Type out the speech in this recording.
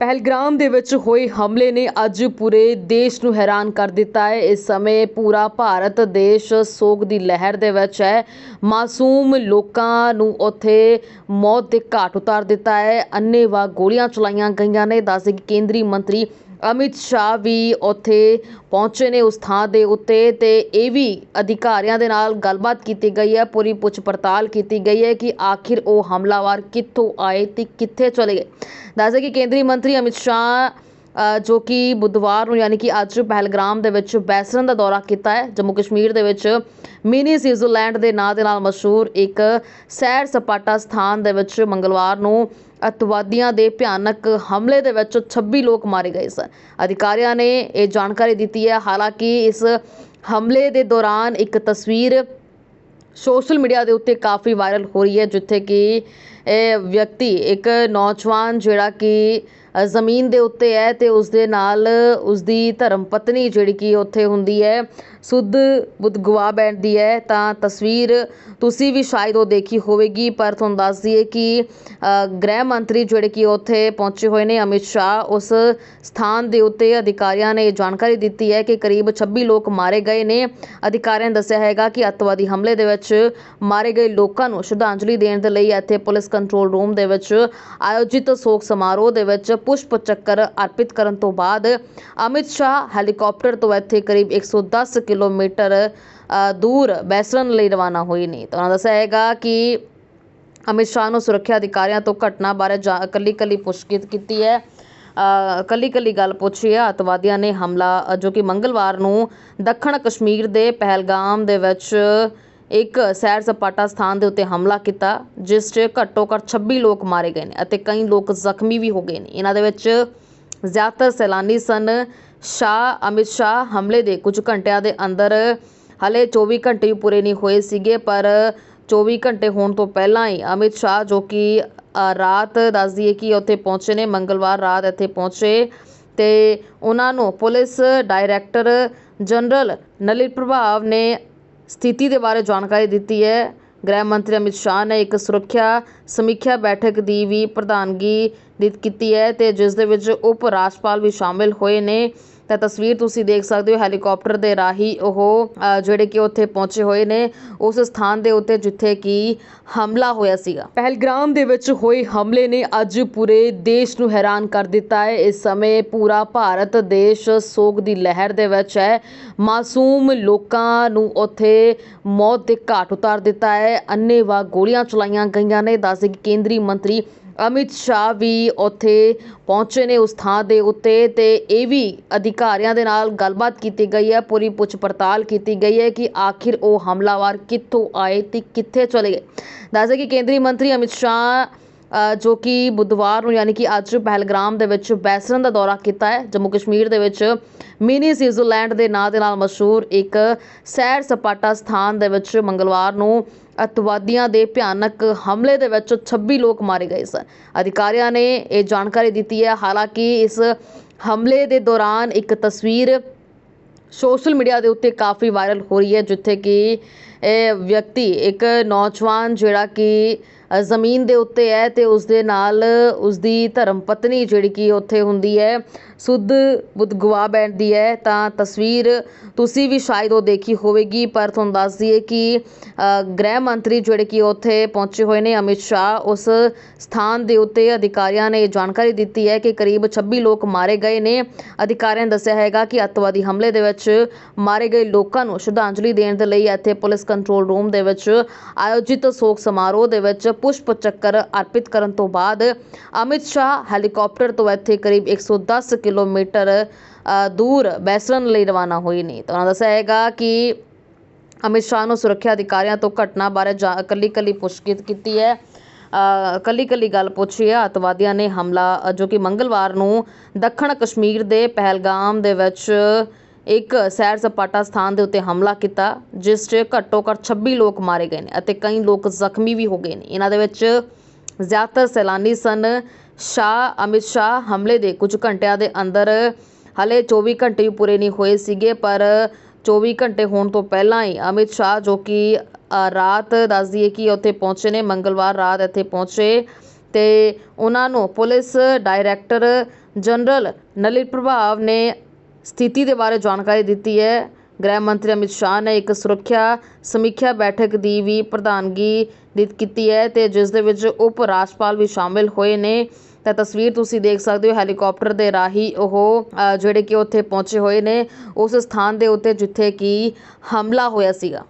ਪਹਿਲਗ੍ਰਾਮ ਦੇ ਵਿੱਚ ਹੋਏ ਹਮਲੇ ਨੇ ਅੱਜ ਪੂਰੇ ਦੇਸ਼ ਨੂੰ ਹੈਰਾਨ ਕਰ ਦਿੱਤਾ ਹੈ। ਇਸ ਸਮੇਂ ਪੂਰਾ ਭਾਰਤ ਦੇਸ਼ ਸੋਗ ਦੀ ਲਹਿਰ ਦੇ ਵਿੱਚ ਹੈ। ਮਾਸੂਮ ਲੋਕਾਂ ਨੂੰ ਉੱਥੇ ਮੌਤ ਦੇ ਘਾਟ ਉਤਾਰ ਦਿੱਤਾ ਹੈ। ਅੰਨ੍ਹੇਵਾਹ ਗੋਲੀਆਂ ਚਲਾਈਆਂ ਗਈਆਂ ਨੇ। ਦੱਸਦੇ ਕਿ ਕੇਂਦਰੀ ਮੰਤਰੀ ਅਮਿਤ ਸ਼ਾਹ ਵੀ ਉੱਥੇ ਪਹੁੰਚੇ ਨੇ ਉਸ ਥਾਂ ਦੇ ਉੱਤੇ ਤੇ ਇਹ ਵੀ ਅਧਿਕਾਰੀਆਂ ਦੇ ਨਾਲ ਗੱਲਬਾਤ ਕੀਤੀ ਗਈ ਹੈ, ਪੂਰੀ ਪੁੱਛ ਪੜਤਾਲ ਕੀਤੀ ਗਈ ਹੈ ਕਿ ਆਖਿਰ ਉਹ ਹਮਲਾਵਰ ਕਿੱਥੋਂ ਆਏ ਤੇ ਕਿੱਥੇ ਚਲੇ ਗਏ। ਦੱਸਦੇ ਕਿ ਕੇਂਦਰੀ ਮੰਤਰੀ ਅਮਿਤ ਸ਼ਾਹ ਜੋ ਕਿ ਬੁੱਧਵਾਰ ਨੂੰ ਯਾਨੀ ਕਿ ਅੱਜ ਪਹਿਲਗ੍ਰਾਮ ਦੇ ਵਿੱਚ ਬੈਸਰਨ ਦਾ ਦੌਰਾ ਕੀਤਾ ਹੈ, ਜੰਮੂ ਕਸ਼ਮੀਰ ਦੇ ਵਿੱਚ ਮਿਨੀ ਸਵਿਟਜ਼ਰਲੈਂਡ ਦੇ ਨਾਂ ਦੇ ਨਾਲ ਮਸ਼ਹੂਰ ਇੱਕ ਸੈਰ ਸਪਾਟਾ ਸਥਾਨ ਦੇ ਵਿੱਚ ਮੰਗਲਵਾਰ ਨੂੰ ਅਤਵਾਦੀਆਂ ਦੇ ਭਿਆਨਕ ਹਮਲੇ ਦੇ ਵਿੱਚ 26 ਲੋਕ ਮਾਰੇ ਗਏ ਸਨ। ਅਧਿਕਾਰੀਆਂ ਨੇ ਇਹ ਜਾਣਕਾਰੀ ਦਿੱਤੀ ਹੈ। ਹਾਲਾਂਕਿ ਇਸ ਹਮਲੇ ਦੇ ਦੌਰਾਨ ਇੱਕ ਤਸਵੀਰ ਸੋਸ਼ਲ ਮੀਡੀਆ ਦੇ ਉੱਤੇ ਕਾਫੀ ਵਾਇਰਲ ਹੋ ਰਹੀ ਹੈ, ਜਿੱਥੇ ਕਿ ਇਹ ਵਿਅਕਤੀ ਇੱਕ ਨੌਜਵਾਨ ਜਿਹੜਾ ਕਿ ਜ਼ਮੀਨ ਦੇ ਉੱਤੇ ਹੈ ਤੇ ਉਸ ਦੇ ਨਾਲ ਉਸ ਦੀ ਧਰਮ ਪਤਨੀ ਜਿਹੜੀ ਕਿ ਉੱਥੇ ਹੁੰਦੀ ਹੈ ਸੁੱਧ ਬੁੱਧ ਗਵਾ ਬੈਠਦੀ ਹੈ, ਤਾਂ ਤਸਵੀਰ ਤੁਸੀਂ ਵੀ ਸ਼ਾਇਦ ਉਹ ਦੇਖੀ ਹੋਵੇਗੀ, ਪਰ ਤੁਹਾਨੂੰ ਦੱਸ ਦਈਏ ਕਿ ਗ੍ਰਹਿ ਮੰਤਰੀ ਜਿਹੜੇ ਕਿ ਉੱਥੇ ਪਹੁੰਚੇ ਹੋਏ ਨੇ, ਅਮਿਤ ਸ਼ਾਹ, ਉਸ ਸਥਾਨ ਦੇ ਉੱਤੇ ਅਧਿਕਾਰੀਆਂ ਨੇ ਇਹ ਜਾਣਕਾਰੀ ਦਿੱਤੀ ਹੈ ਕਿ ਕਰੀਬ 26 ਲੋਕ ਮਾਰੇ ਗਏ ਨੇ। ਅਧਿਕਾਰੀਆਂ ਨੇ ਦੱਸਿਆ ਹੈਗਾ ਕਿ ਅੱਤਵਾਦੀ ਹਮਲੇ ਦੇ ਵਿੱਚ ਮਾਰੇ ਗਏ ਲੋਕਾਂ ਨੂੰ ਸ਼ਰਧਾਂਜਲੀ ਦੇਣ ਦੇ ਲਈ ਇੱਥੇ ਪੁਲਿਸ ਕੰਟਰੋਲ ਰੂਮ ਦੇ ਵਿੱਚ ਆਯੋਜਿਤ ਸੋਗ ਸਮਾਰੋਹ ਦੇ ਵਿੱਚ ਪੁਸ਼ਪ ਚੱਕਰ ਅਰਪਿਤ ਕਰਨ ਤੋਂ ਬਾਅਦ ਅਮਿਤ ਸ਼ਾਹ ਹੈਲੀਕਾਪਟਰ ਤੋਂ ਇੱਥੇ ਕਰੀਬ 110 ਕਿਲੋਮੀਟਰ ਦੂਰ ਬੈਸਰਨ ਲਈ ਰਵਾਨਾ ਹੋਏ ਨੇ। ਤਾਂ ਉਹਨਾਂ ਦੱਸਿਆ ਹੈਗਾ ਕਿ ਅਮਿਤ ਸ਼ਾਹ ਨੂੰ ਸੁਰੱਖਿਆ ਅਧਿਕਾਰੀਆਂ ਤੋਂ ਘਟਨਾ ਬਾਰੇ ਕੱਲੀ ਕੱਲੀ ਪੁੱਛਗਿੱਛ ਕੀਤੀ ਹੈ। ਕੱਲੀ ਕੱਲੀ ਗੱਲ ਪੁੱਛੀ ਹੈ। ਅਤਵਾਦੀਆਂ ਨੇ ਹਮਲਾ, ਜੋ ਕਿ ਮੰਗਲਵਾਰ ਨੂੰ ਦੱਖਣ ਕਸ਼ਮੀਰ ਦੇ ਪਹਿਲਗਾਮ ਦੇ ਵਿੱਚ ਇੱਕ ਸੈਰ ਸਪਾਟਾ ਸਥਾਨ ਦੇ ਉੱਤੇ ਹਮਲਾ ਕੀਤਾ, ਜਿਸ 'ਚ ਘੱਟੋ ਘੱਟ 26 ਲੋਕ ਮਾਰੇ ਗਏ ਨੇ ਅਤੇ ਕਈ ਲੋਕ ਜ਼ਖਮੀ ਵੀ ਹੋ ਗਏ ਨੇ। ਇਹਨਾਂ ਦੇ ਵਿੱਚ ਜ਼ਿਆਦਾਤਰ ਸੈਲਾਨੀ ਸਨ ਸ਼ਾਹ ਅਮਿਤ ਸ਼ਾਹ ਹਮਲੇ ਦੇ ਕੁਝ ਘੰਟਿਆਂ ਦੇ ਅੰਦਰ, ਹਲੇ 24 ਘੰਟੇ ਵੀ ਪੂਰੇ ਨਹੀਂ ਹੋਏ ਸੀਗੇ, ਪਰ 24 ਘੰਟੇ ਹੋਣ ਤੋਂ ਪਹਿਲਾਂ ਹੀ ਅਮਿਤ ਸ਼ਾਹ ਜੋ ਕਿ ਰਾਤ ਦੱਸ ਦਈਏ ਕਿ ਉੱਥੇ ਪਹੁੰਚੇ ਨੇ, ਮੰਗਲਵਾਰ ਰਾਤ ਇੱਥੇ ਪਹੁੰਚੇ ਤੇ ਉਹਨਾਂ ਨੂੰ ਪੁਲਿਸ ਡਾਇਰੈਕਟਰ ਜਨਰਲ ਨਲਿਤ ਪ੍ਰਭਾਵ ਨੇ ਸਥਿਤੀ ਦੇ ਬਾਰੇ ਜਾਣਕਾਰੀ ਦਿੱਤੀ ਹੈ। ਗ੍ਰਹਿ ਮੰਤਰੀ ਅਮਿਤ ਸ਼ਾਹ ਨੇ ਇੱਕ ਸੁਰੱਖਿਆ ਸਮੀਖਿਆ ਬੈਠਕ ਦੀ ਵੀ ਪ੍ਰਧਾਨਗੀ ਕੀਤੀ ਹੈ ਤੇ ਜਿਸ ਦੇ ਵਿੱਚ ਉਪ ਰਾਜਪਾਲ ਵੀ ਸ਼ਾਮਿਲ ਹੋਏ ਨੇ। ਤਾਂ ਤਸਵੀਰ ਤੁਸੀਂ ਦੇਖ ਸਕਦੇ ਹੋ, ਹੈਲੀਕਾਪਟਰ ਦੇ ਰਾਹੀਂ ਉਹ ਜਿਹੜੇ ਕਿ ਉੱਥੇ ਪਹੁੰਚੇ ਹੋਏ ਨੇ, ਉਸ ਸਥਾਨ ਦੇ ਉੱਤੇ ਜਿੱਥੇ ਕਿ ਹਮਲਾ ਹੋਇਆ ਸੀਗਾ। ਪਹਿਲਗ੍ਰਾਮ ਦੇ ਵਿੱਚ ਹੋਏ ਹਮਲੇ ਨੇ ਅੱਜ ਪੂਰੇ ਦੇਸ਼ ਨੂੰ ਹੈਰਾਨ ਕਰ ਦਿੱਤਾ ਹੈ। ਇਸ ਸਮੇਂ ਪੂਰਾ ਭਾਰਤ ਦੇਸ਼ ਸੋਗ ਦੀ ਲਹਿਰ ਦੇ ਵਿੱਚ ਹੈ। ਮਾਸੂਮ ਲੋਕਾਂ ਨੂੰ ਉੱਥੇ ਮੌਤ ਦੇ ਘਾਟ ਉਤਾਰ ਦਿੱਤਾ ਹੈ। ਅੰਨ੍ਹੇਵਾਹ ਗੋਲੀਆਂ ਚਲਾਈਆਂ ਗਈਆਂ ਨੇ। ਦੱਸਦੇ ਕਿ ਕੇਂਦਰੀ ਮੰਤਰੀ ਅਮਿਤ ਸ਼ਾਹ ਵੀ ਉੱਥੇ ਪਹੁੰਚੇ ਨੇ ਉਸ ਥਾਂ ਦੇ ਉੱਤੇ ਤੇ ਇਹ ਵੀ ਅਧਿਕਾਰੀਆਂ ਦੇ ਨਾਲ ਗੱਲਬਾਤ ਕੀਤੀ ਗਈ ਹੈ, ਪੂਰੀ ਪੁੱਛ ਪੜਤਾਲ ਕੀਤੀ ਗਈ ਹੈ ਕਿ ਆਖਿਰ ਉਹ ਹਮਲਾਵਰ ਕਿੱਥੋਂ ਆਏ ਤੇ ਕਿੱਥੇ ਚਲੇ ਗਏ। ਦੱਸਦੇ ਕਿ ਕੇਂਦਰੀ ਮੰਤਰੀ ਅਮਿਤ ਸ਼ਾਹ ਜੋ ਕਿ ਬੁੱਧਵਾਰ ਨੂੰ ਯਾਨੀ ਕਿ ਅੱਜ ਪਹਿਲਗ੍ਰਾਮ ਦੇ ਵਿੱਚ ਬੈਸਰਨ ਦਾ ਦੌਰਾ ਕੀਤਾ ਹੈ, ਜੰਮੂ ਕਸ਼ਮੀਰ ਦੇ ਵਿੱਚ ਮਿਨੀ ਸਵਿਟਜ਼ਰਲੈਂਡ ਦੇ ਨਾਂ ਦੇ ਨਾਲ ਮਸ਼ਹੂਰ ਇੱਕ ਸੈਰ ਸਪਾਟਾ ਸਥਾਨ ਦੇ ਵਿੱਚ ਮੰਗਲਵਾਰ ਨੂੰ ਅਤਵਾਦੀਆਂ ਦੇ ਭਿਆਨਕ ਹਮਲੇ ਦੇ ਵਿੱਚ 26 ਲੋਕ ਮਾਰੇ ਗਏ ਸਨ। ਅਧਿਕਾਰੀਆਂ ਨੇ ਇਹ ਜਾਣਕਾਰੀ ਦਿੱਤੀ ਹੈ। ਹਾਲਾਂਕਿ ਇਸ ਹਮਲੇ ਦੇ ਦੌਰਾਨ ਇੱਕ ਤਸਵੀਰ ਸੋਸ਼ਲ ਮੀਡੀਆ ਦੇ ਉੱਤੇ ਕਾਫੀ ਵਾਇਰਲ ਹੋ ਰਹੀ ਹੈ, ਜਿੱਥੇ ਕਿ ਇਹ ਵਿਅਕਤੀ, ਇੱਕ ਨੌਜਵਾਨ ਜਿਹੜਾ ਕਿ ਜ਼ਮੀਨ ਦੇ ਉੱਤੇ ਹੈ ਤੇ ਉਸ ਦੇ ਨਾਲ ਉਸ ਦੀ ਧਰਮ ਪਤਨੀ ਜਿਹੜੀ ਕਿ ਉੱਥੇ ਹੁੰਦੀ ਹੈ, ਸੁੱਧ ਬੁੱਧ ਗਵਾ ਬੈਠਦੀ ਹੈ। ਤਾਂ ਤਸਵੀਰ ਤੁਸੀਂ ਵੀ ਸ਼ਾਇਦ ਉਹ ਦੇਖੀ ਹੋਵੇਗੀ, ਪਰ ਤੁਹਾਨੂੰ ਦੱਸ ਦਈਏ ਕਿ ਗ੍ਰਹਿ ਮੰਤਰੀ ਜਿਹੜੇ ਕਿ ਉੱਥੇ ਪਹੁੰਚੇ ਹੋਏ ਨੇ ਅਮਿਤ ਸ਼ਾਹ, ਉਸ ਸਥਾਨ ਦੇ ਉੱਤੇ ਅਧਿਕਾਰੀਆਂ ਨੇ ਇਹ ਜਾਣਕਾਰੀ ਦਿੱਤੀ ਹੈ ਕਿ ਕਰੀਬ 26 ਲੋਕ ਮਾਰੇ ਗਏ ਨੇ। ਅਧਿਕਾਰੀਆਂ ਨੇ ਦੱਸਿਆ ਹੈਗਾ ਕਿ ਅੱਤਵਾਦੀ ਹਮਲੇ ਦੇ ਵਿੱਚ ਮਾਰੇ ਗਏ ਲੋਕਾਂ ਨੂੰ ਸ਼ਰਧਾਂਜਲੀ ਦੇਣ ਦੇ ਲਈ ਇੱਥੇ ਪੁਲਿਸ ਕੰਟਰੋਲ ਰੂਮ ਦੇ ਵਿੱਚ ਆਯੋਜਿਤ ਸੋਗ ਸਮਾਰੋਹ ਦੇ ਵਿੱਚ ਪੁਸ਼ਪ ਚੱਕਰ ਅਰਪਿਤ ਕਰਨ ਤੋਂ ਬਾਅਦ ਅਮਿਤ ਸ਼ਾਹ ਹੈਲੀਕਾਪਟਰ ਤੋਂ ਇੱਥੇ ਕਰੀਬ 110 ਕਿਲੋਮੀਟਰ ਦੂਰ ਬੈਸਰਨ ਲਈ ਰਵਾਨਾ ਹੋਏ ਨੇ। ਤਾਂ ਉਹਨਾਂ ਦੱਸਿਆ ਹੈਗਾ ਕਿ ਅਮਿਤ ਸ਼ਾਹ ਨੂੰ ਸੁਰੱਖਿਆ ਅਧਿਕਾਰੀਆਂ ਤੋਂ ਘਟਨਾ ਬਾਰੇ ਕੱਲੀ ਕੱਲੀ ਪੁੱਛਗਿੱਛ ਕੀਤੀ ਹੈ। ਕੱਲੀ ਕੱਲੀ ਗੱਲ ਪੁੱਛੀ ਹੈ। ਅਤਵਾਦੀਆਂ ਨੇ ਹਮਲਾ, ਜੋ ਕਿ ਮੰਗਲਵਾਰ ਨੂੰ ਦੱਖਣ ਕਸ਼ਮੀਰ ਦੇ ਪਹਿਲਗਾਮ ਦੇ ਵਿੱਚ ਇੱਕ ਸੈਰ ਸਪਾਟਾ ਸਥਾਨ ਦੇ ਉੱਤੇ ਹਮਲਾ ਕੀਤਾ, ਜਿਸ 'ਚ ਘੱਟੋ ਘੱਟ 26 ਲੋਕ ਮਾਰੇ ਗਏ ਨੇ ਅਤੇ ਕਈ ਲੋਕ ਜ਼ਖਮੀ ਵੀ ਹੋ ਗਏ ਨੇ। ਇਹਨਾਂ ਦੇ ਵਿੱਚ ਜ਼ਿਆਦਾਤਰ ਸੈਲਾਨੀ ਸਨ। ਸ਼ਾਹ ਅਮਿਤ ਸ਼ਾਹ ਹਮਲੇ ਦੇ ਕੁਝ ਘੰਟਿਆਂ ਦੇ ਅੰਦਰ, ਹਲੇ 24 ਘੰਟੇ ਵੀ ਪੂਰੇ ਨਹੀਂ ਹੋਏ ਸੀਗੇ, ਪਰ 24 ਘੰਟੇ ਹੋਣ ਤੋਂ ਪਹਿਲਾਂ ਹੀ ਅਮਿਤ ਸ਼ਾਹ ਜੋ ਕਿ ਰਾਤ ਦੱਸਦੀ ਹੈ ਕਿ ਉੱਥੇ ਪਹੁੰਚੇ ਨੇ, ਮੰਗਲਵਾਰ ਰਾਤ ਇੱਥੇ ਪਹੁੰਚੇ ਤੇ ਉਹਨਾਂ ਨੂੰ ਪੁਲਿਸ ਡਾਇਰੈਕਟਰ ਜਨਰਲ ਨਲਿਤ ਪ੍ਰਭਾਵ ਨੇ ਸਥਿਤੀ ਦੇ ਬਾਰੇ ਜਾਣਕਾਰੀ ਦਿੱਤੀ ਹੈ। ਗ੍ਰਹਿ ਮੰਤਰੀ ਅਮਿਤ ਸ਼ਾਹ ਨੇ ਇੱਕ ਸੁਰੱਖਿਆ ਸਮੀਖਿਆ ਬੈਠਕ ਦੀ ਵੀ ਪ੍ਰਧਾਨਗੀ ਦਿੱਤ ਕੀਤੀ ਹੈ ਤੇ ਜਿਸ ਦੇ ਵਿੱਚ ਉਪ ਰਾਜਪਾਲ ਵੀ ਸ਼ਾਮਿਲ ਹੋਏ ਨੇ। ਤਾਂ ਤਸਵੀਰ ਤੁਸੀਂ ਦੇਖ ਸਕਦੇ ਹੋ, ਹੈਲੀਕਾਪਟਰ ਦੇ ਰਾਹੀਂ ਉਹ ਜਿਹੜੇ ਕਿ ਉੱਥੇ ਪਹੁੰਚੇ ਹੋਏ ਨੇ, ਉਸ ਸਥਾਨ ਦੇ ਉੱਤੇ ਜਿੱਥੇ ਕਿ ਹਮਲਾ ਹੋਇਆ ਸੀਗਾ।